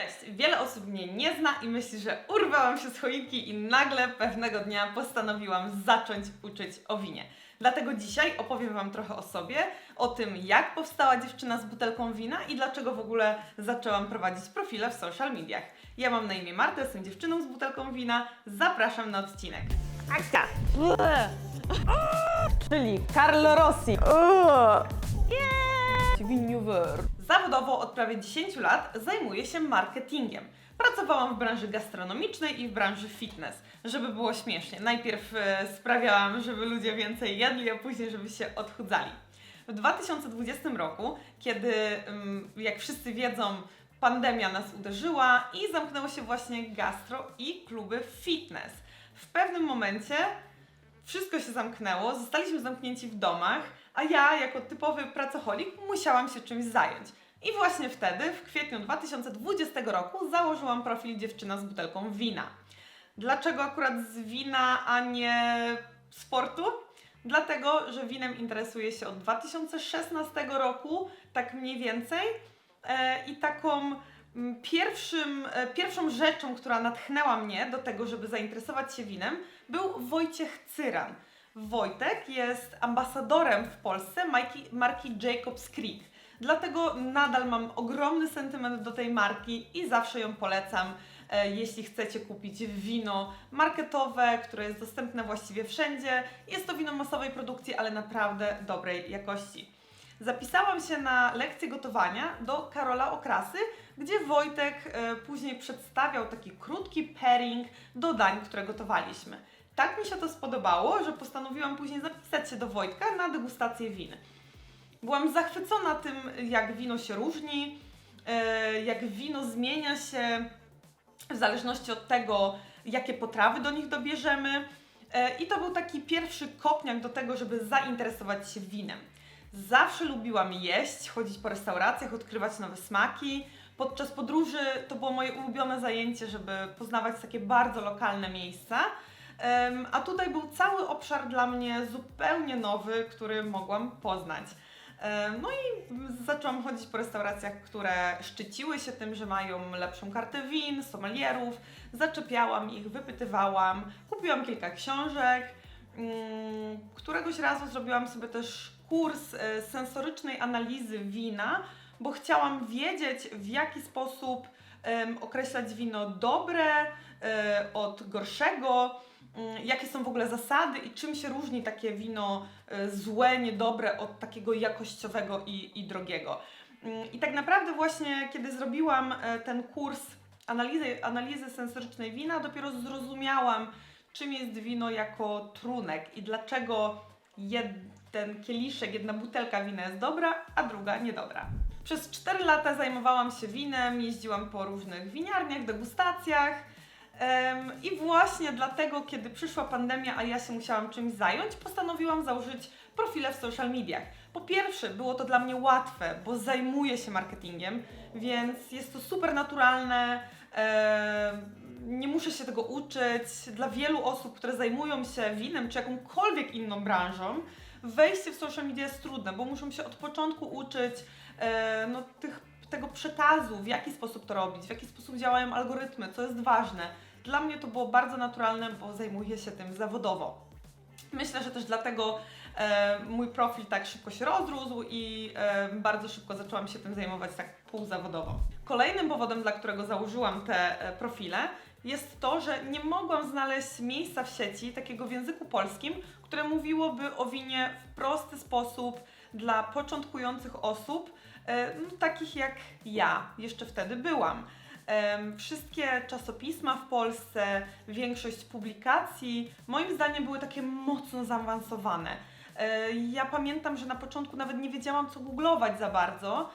Cześć! Wiele osób mnie nie zna i myśli, że urwałam się z choinki i nagle pewnego dnia postanowiłam zacząć uczyć o winie. Dlatego dzisiaj opowiem Wam trochę o sobie, o tym jak powstała dziewczyna z butelką wina i dlaczego w ogóle zaczęłam prowadzić profile w social mediach. Ja mam na imię Marta, jestem dziewczyną z butelką wina. Zapraszam na odcinek. Akta. Czyli Carlo Rossi. Vignover. Zawodowo od prawie 10 lat zajmuję się marketingiem. Pracowałam w branży gastronomicznej i w branży fitness, żeby było śmiesznie. Najpierw e, sprawiałam, żeby ludzie więcej jedli, a później, żeby się odchudzali. W 2020 roku, kiedy, ym, jak wszyscy wiedzą, pandemia nas uderzyła i zamknęło się właśnie gastro i kluby fitness. W pewnym momencie wszystko się zamknęło, zostaliśmy zamknięci w domach, a ja, jako typowy pracocholik, musiałam się czymś zająć. I właśnie wtedy, w kwietniu 2020 roku, założyłam profil Dziewczyna z butelką wina. Dlaczego akurat z wina, a nie sportu? Dlatego, że winem interesuję się od 2016 roku, tak mniej więcej. E, I taką pierwszym, e, pierwszą rzeczą, która natchnęła mnie do tego, żeby zainteresować się winem, był Wojciech Cyran. Wojtek jest ambasadorem w Polsce marki, marki Jacob's Creek. Dlatego nadal mam ogromny sentyment do tej marki i zawsze ją polecam, e, jeśli chcecie kupić wino marketowe, które jest dostępne właściwie wszędzie. Jest to wino masowej produkcji, ale naprawdę dobrej jakości. Zapisałam się na lekcję gotowania do Karola Okrasy, gdzie Wojtek e, później przedstawiał taki krótki pairing do dań, które gotowaliśmy. Tak mi się to spodobało, że postanowiłam później zapisać się do Wojtka na degustację win. Byłam zachwycona tym, jak wino się różni, e, jak wino zmienia się w zależności od tego, jakie potrawy do nich dobierzemy. E, I to był taki pierwszy kopniak do tego, żeby zainteresować się winem. Zawsze lubiłam jeść, chodzić po restauracjach, odkrywać nowe smaki. Podczas podróży to było moje ulubione zajęcie, żeby poznawać takie bardzo lokalne miejsca. A tutaj był cały obszar dla mnie zupełnie nowy, który mogłam poznać. No i zaczęłam chodzić po restauracjach, które szczyciły się tym, że mają lepszą kartę win, sommelierów. Zaczepiałam ich, wypytywałam, kupiłam kilka książek. Mm, Któregoś razu zrobiłam sobie też kurs e, sensorycznej analizy wina, bo chciałam wiedzieć, w jaki sposób określać wino dobre e, od gorszego, jakie są w ogóle zasady i czym się różni takie wino e, złe, niedobre od takiego jakościowego i, i drogiego. Mm, I tak naprawdę właśnie, kiedy zrobiłam e, ten kurs analizy, analizy sensorycznej wina, dopiero zrozumiałam, czym jest wino jako trunek i dlaczego jeden kieliszek, jedna butelka wina jest dobra, a druga niedobra. Przez 4 lata zajmowałam się winem, jeździłam po różnych winiarniach, degustacjach. I właśnie dlatego, kiedy przyszła pandemia, a ja się musiałam czymś zająć, postanowiłam założyć profile w social mediach. Po pierwsze, było to dla mnie łatwe, bo zajmuję się marketingiem, więc jest to super naturalne. nie muszę się tego uczyć. Dla wielu osób, które zajmują się winem czy jakąkolwiek inną branżą, wejście w social media jest trudne, bo muszą się od początku uczyć no, tych, tego przekazu, w jaki sposób to robić, w jaki sposób działają algorytmy, co jest ważne. Dla mnie to było bardzo naturalne, bo zajmuję się tym zawodowo. Myślę, że też dlatego e, mój profil tak szybko się rozrósł i e, bardzo szybko zaczęłam się tym zajmować tak półzawodowo. Kolejnym powodem, dla którego założyłam te e, profile, jest to, że nie mogłam znaleźć miejsca w sieci, takiego w języku polskim, które mówiłoby o winie w prosty sposób dla początkujących osób, e, no, takich jak ja jeszcze wtedy byłam. Wszystkie czasopisma w Polsce, większość publikacji, moim zdaniem były takie mocno zaawansowane. E, Ja pamiętam, że na początku nawet nie wiedziałam, co googlować za bardzo,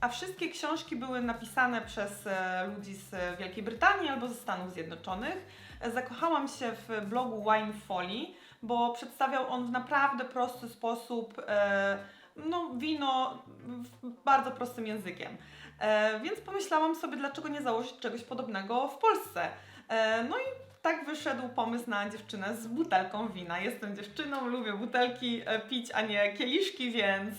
a wszystkie książki były napisane przez e, ludzi z Wielkiej Brytanii albo ze Stanów Zjednoczonych. E, Zakochałam się w blogu Wine Folly, bo przedstawiał on w naprawdę prosty sposób e, no, wino bardzo prostym językiem. E, więc pomyślałam sobie, dlaczego nie założyć czegoś podobnego w Polsce. E, no i tak wyszedł pomysł na dziewczynę z butelką wina. Jestem dziewczyną, lubię butelki e, pić, a nie kieliszki, więc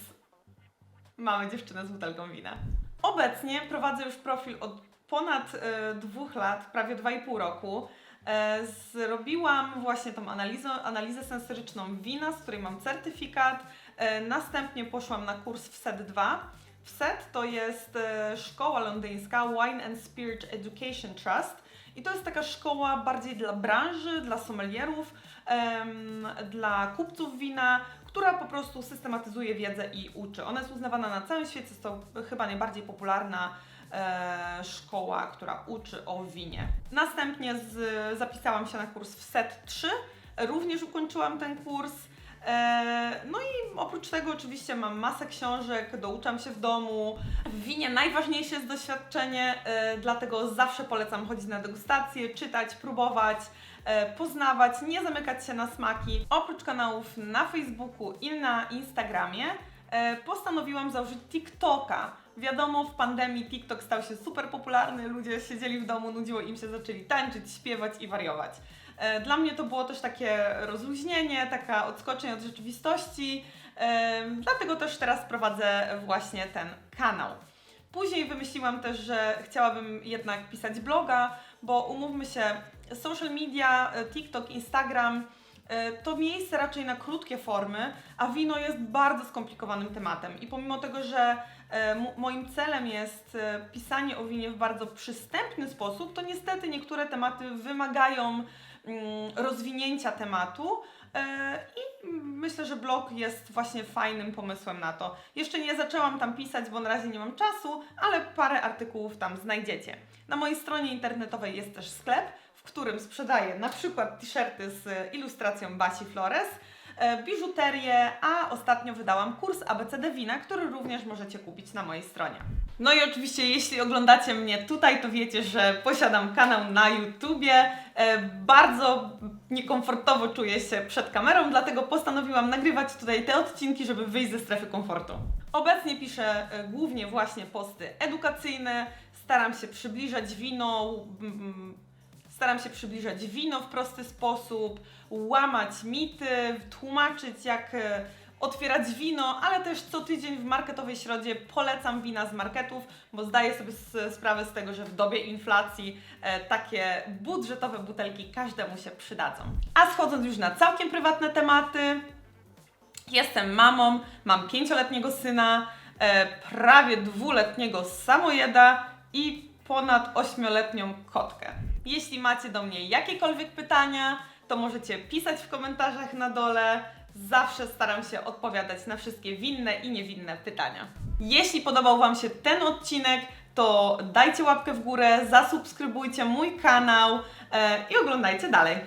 mamy dziewczynę z butelką wina. Obecnie prowadzę już profil od ponad dwóch lat, prawie dwa i pół roku. Zrobiłam właśnie tą analizę, analizę sensoryczną wina, z której mam certyfikat. Następnie poszłam na kurs WSET 2. WSET to jest e, szkoła londyńska Wine and Spirit Education Trust i to jest taka szkoła bardziej dla branży, dla sommelierów, dla kupców wina, która po prostu systematyzuje wiedzę i uczy. Ona jest uznawana na całym świecie, jest to chyba najbardziej popularna e, szkoła, która uczy o winie. Następnie z, zapisałam się na kurs WSET 3, również ukończyłam ten kurs. E, No i oprócz tego oczywiście mam masę książek, douczam się w domu. W winie najważniejsze jest doświadczenie, e, dlatego zawsze polecam chodzić na degustacje, czytać, próbować, e, poznawać, nie zamykać się na smaki. Oprócz kanałów na Facebooku i na Instagramie postanowiłam założyć TikToka. Wiadomo, w pandemii TikTok stał się super popularny, ludzie siedzieli w domu, nudziło im się, zaczęli tańczyć, śpiewać i wariować. E, Dla mnie to było też takie rozluźnienie, taka odskocznia od rzeczywistości, em, dlatego też teraz prowadzę właśnie ten kanał. Później wymyśliłam też, że chciałabym jednak pisać bloga, bo umówmy się, social media, e, TikTok, Instagram e, to miejsce raczej na krótkie formy, a wino jest bardzo skomplikowanym tematem. I pomimo tego, że e, mo- moim celem jest e, pisanie o winie w bardzo przystępny sposób, to niestety niektóre tematy wymagają rozwinięcia tematu. e, I mm, myślę, że blog jest właśnie fajnym pomysłem na to. Jeszcze nie zaczęłam tam pisać, bo na razie nie mam czasu, ale parę artykułów tam znajdziecie. Na mojej stronie internetowej jest też sklep, w którym sprzedaję na przykład t-shirty z ilustracją Basi Flores, biżuterię, a ostatnio wydałam kurs ABCD Wina, który również możecie kupić na mojej stronie. No i oczywiście, jeśli oglądacie mnie tutaj, to wiecie, że posiadam kanał na YouTubie. E, Bardzo niekomfortowo czuję się przed kamerą, dlatego postanowiłam nagrywać tutaj te odcinki, żeby wyjść ze strefy komfortu. Obecnie piszę e, głównie właśnie posty edukacyjne, staram się przybliżać wino, staram się przybliżać wino w prosty sposób, łamać mity, tłumaczyć jak e, otwierać wino, ale też co tydzień w marketowej środzie polecam wina z marketów, bo zdaję sobie sprawę z tego, że w dobie inflacji e, takie budżetowe butelki każdemu się przydadzą. A schodząc już na całkiem prywatne tematy, jestem mamą, mam pięcioletniego syna, e, prawie dwuletniego samojeda i ponad ośmioletnią kotkę. Jeśli macie do mnie jakiekolwiek pytania, to możecie pisać w komentarzach na dole. Zawsze staram się odpowiadać na wszystkie winne i niewinne pytania. Jeśli podobał Wam się ten odcinek, to dajcie łapkę w górę, zasubskrybujcie mój kanał e, i oglądajcie dalej.